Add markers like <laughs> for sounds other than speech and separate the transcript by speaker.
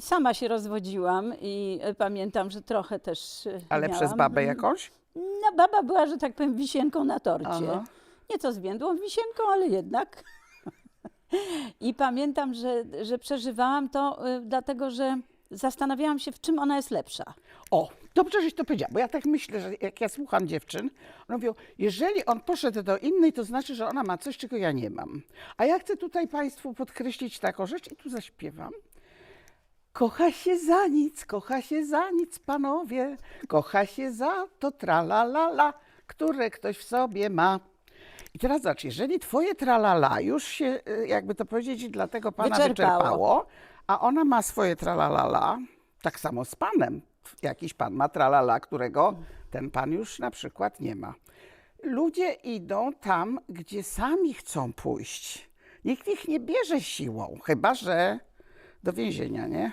Speaker 1: Sama się rozwodziłam i e, pamiętam, że trochę też e,
Speaker 2: Ale
Speaker 1: miałam.
Speaker 2: przez babę jakąś?
Speaker 1: No, baba była, że tak powiem, wisienką na torcie.
Speaker 2: Aha.
Speaker 1: Nieco zwiędłą wisienką, ale jednak. <laughs> I pamiętam, że, że przeżywałam to y, dlatego, że zastanawiałam się, w czym ona jest lepsza.
Speaker 2: O, dobrze, żeś to powiedziała, bo ja tak myślę, że jak ja słucham dziewczyn, one mówią, jeżeli on poszedł do innej, to znaczy, że ona ma coś, czego ja nie mam. A ja chcę tutaj Państwu podkreślić taką rzecz i tu zaśpiewam. Kocha się za nic, kocha się za nic, panowie, kocha się za to tralalala, które ktoś w sobie ma. I teraz zobacz, jeżeli twoje tralala już się, y, jakby to powiedzieć, dla tego pana
Speaker 1: Wyczerpało.
Speaker 2: wyczerpało, a ona ma swoje tralalala, tak samo z panem. Jakiś pan ma tralala, którego ten pan już na przykład nie ma. Ludzie idą tam, gdzie sami chcą pójść. Nikt ich nie bierze siłą, chyba że do więzienia, nie?